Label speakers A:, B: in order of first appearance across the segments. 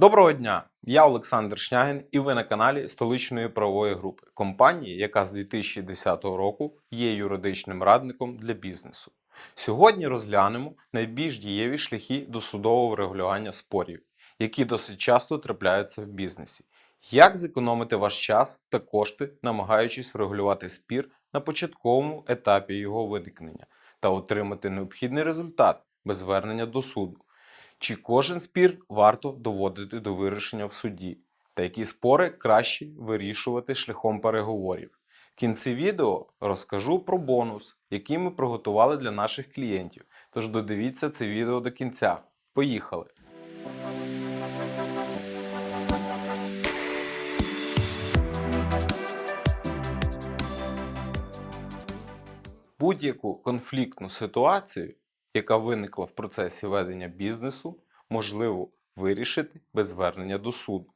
A: Доброго дня! Я Олександр Шнягін і ви на каналі столичної правової групи компанії, яка з 2010 року є юридичним радником для бізнесу. Сьогодні розглянемо найбільш дієві шляхи досудового врегулювання спорів, які досить часто трапляються в бізнесі. Як зекономити ваш час та кошти, намагаючись врегулювати спір на початковому етапі його виникнення та отримати необхідний результат без звернення до суду. Чи кожен спір варто доводити до вирішення в суді, та які спори краще вирішувати шляхом переговорів. В кінці відео розкажу про бонус, який ми приготували для наших клієнтів. Тож додивіться це відео до кінця. Поїхали! Будь-яку конфліктну ситуацію, яка виникла в процесі ведення бізнесу, можливо вирішити без звернення до суду.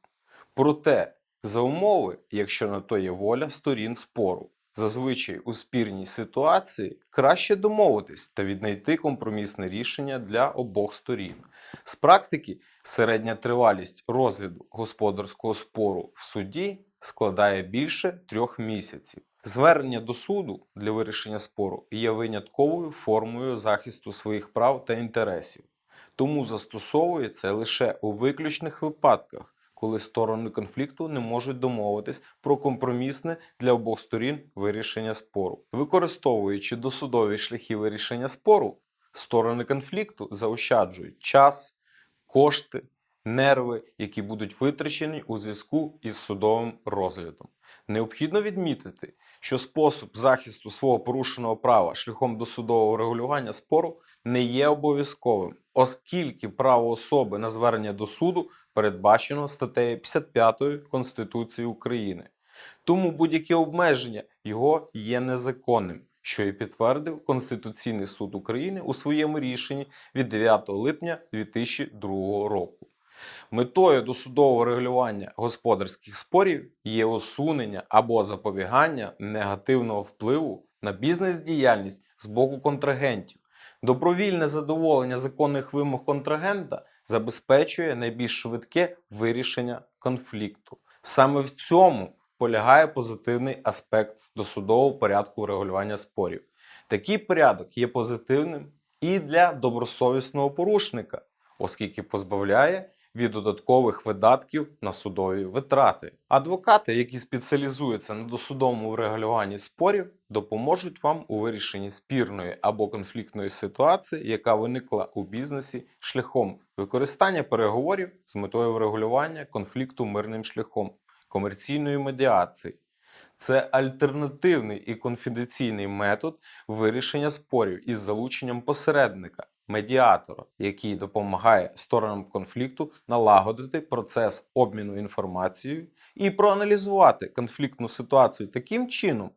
A: Проте, за умови, якщо на то є воля сторін спору, зазвичай у спірній ситуації краще домовитись та віднайти компромісне рішення для обох сторін. З практики середня тривалість розгляду господарського спору в суді складає більше трьох місяців. Звернення до суду для вирішення спору є винятковою формою захисту своїх прав та інтересів, тому застосовується лише у виключних випадках, коли сторони конфлікту не можуть домовитись про компромісне для обох сторін вирішення спору. Використовуючи досудові шляхи вирішення спору, сторони конфлікту заощаджують час, кошти, нерви, які будуть витрачені у зв'язку із судовим розглядом. Необхідно відмітити, що спосіб захисту свого порушеного права шляхом досудового регулювання спору не є обов'язковим, оскільки право особи на звернення до суду передбачено статтею 55 Конституції України. Тому будь-яке обмеження його є незаконним, що і підтвердив Конституційний суд України у своєму рішенні від 9 липня 2002 року. Метою досудового регулювання господарських спорів є усунення або запобігання негативного впливу на бізнес-діяльність з боку контрагентів. Добровільне задоволення законних вимог контрагента забезпечує найбільш швидке вирішення конфлікту. Саме в цьому полягає позитивний аспект досудового порядку регулювання спорів. Такий порядок є позитивним і для добросовісного порушника, оскільки позбавляє від додаткових видатків на судові витрати. Адвокати, які спеціалізуються на досудовому врегулюванні спорів, допоможуть вам у вирішенні спірної або конфліктної ситуації, яка виникла у бізнесі шляхом використання переговорів з метою врегулювання конфлікту мирним шляхом комерційної медіації. Це альтернативний і конфіденційний метод вирішення спорів із залученням посередника, медіатора, який допомагає сторонам конфлікту налагодити процес обміну інформацією і проаналізувати конфліктну ситуацію таким чином,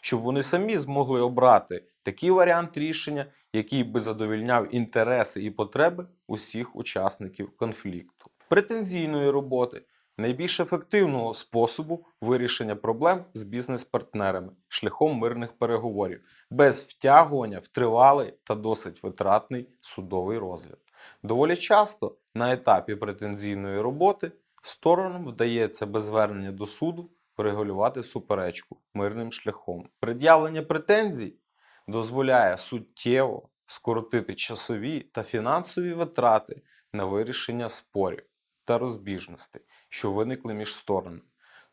A: щоб вони самі змогли обрати такий варіант рішення, який би задовільняв інтереси і потреби усіх учасників конфлікту. Претензійної роботи найбільш ефективного способу вирішення проблем з бізнес-партнерами шляхом мирних переговорів, без втягування в тривалий та досить витратний судовий розгляд. Доволі часто на етапі претензійної роботи сторонам вдається без звернення до суду врегулювати суперечку мирним шляхом. Пред'явлення претензій дозволяє суттєво скоротити часові та фінансові витрати на вирішення спорів та розбіжностей, що виникли між сторонами.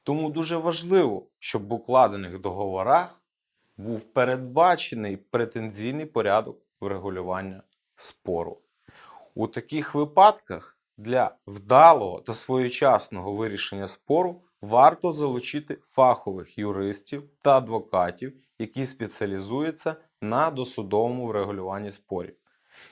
A: Тому дуже важливо, щоб в укладених договорах був передбачений претензійний порядок врегулювання спору. У таких випадках для вдалого та своєчасного вирішення спору варто залучити фахових юристів та адвокатів, які спеціалізуються на досудовому врегулюванні спорів.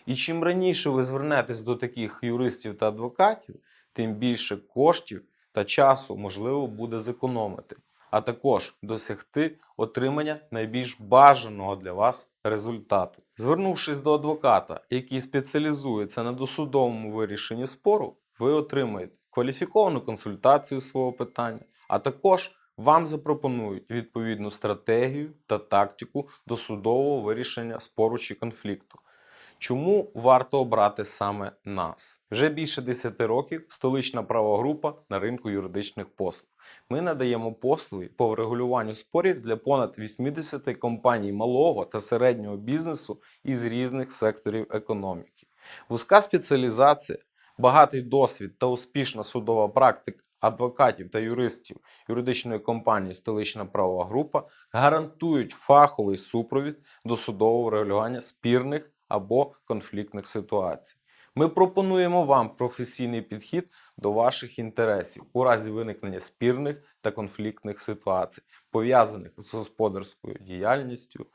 A: І чим раніше ви звернетесь до таких юристів та адвокатів, тим більше коштів та часу можливо буде зекономити, а також досягти отримання найбільш бажаного для вас результату. Звернувшись до адвоката, який спеціалізується на досудовому вирішенні спору, ви отримаєте кваліфіковану консультацію свого питання, а також вам запропонують відповідну стратегію та тактику досудового вирішення спору чи конфлікту. Чому варто обрати саме нас? Вже більше 10 років столична права група на ринку юридичних послуг. Ми надаємо послуги по врегулюванню спорів для понад 80 компаній малого та середнього бізнесу із різних секторів економіки. Вузька спеціалізація, багатий досвід та успішна судова практика адвокатів та юристів юридичної компанії Столична правова група гарантують фаховий супровід до судового врегулювання спірних або конфліктних ситуацій. Ми пропонуємо вам професійний підхід до ваших інтересів у разі виникнення спірних та конфліктних ситуацій, пов'язаних з господарською діяльністю,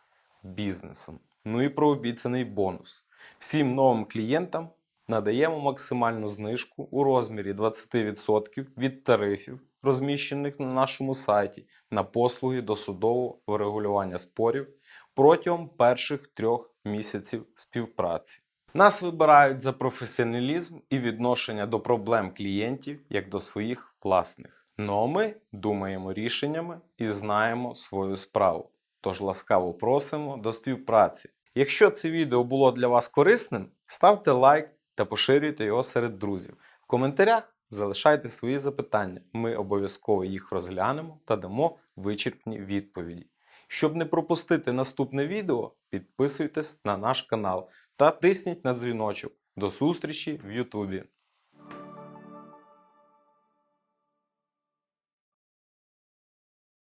A: бізнесом. Ну і про обіцяний бонус. Всім новим клієнтам надаємо максимальну знижку у розмірі 20% від тарифів, розміщених на нашому сайті на послуги досудового врегулювання спорів протягом перших трьох місяців співпраці. Нас вибирають за професіоналізм і відношення до проблем клієнтів як до своїх власних. Ну а ми думаємо рішеннями і знаємо свою справу. Тож ласкаво просимо до співпраці. Якщо це відео було для вас корисним, ставте лайк та поширюйте його серед друзів. В коментарях залишайте свої запитання. Ми обов'язково їх розглянемо та дамо вичерпні відповіді. Щоб не пропустити наступне відео, підписуйтесь на наш канал та тисніть на дзвіночок. До зустрічі в Ютубі.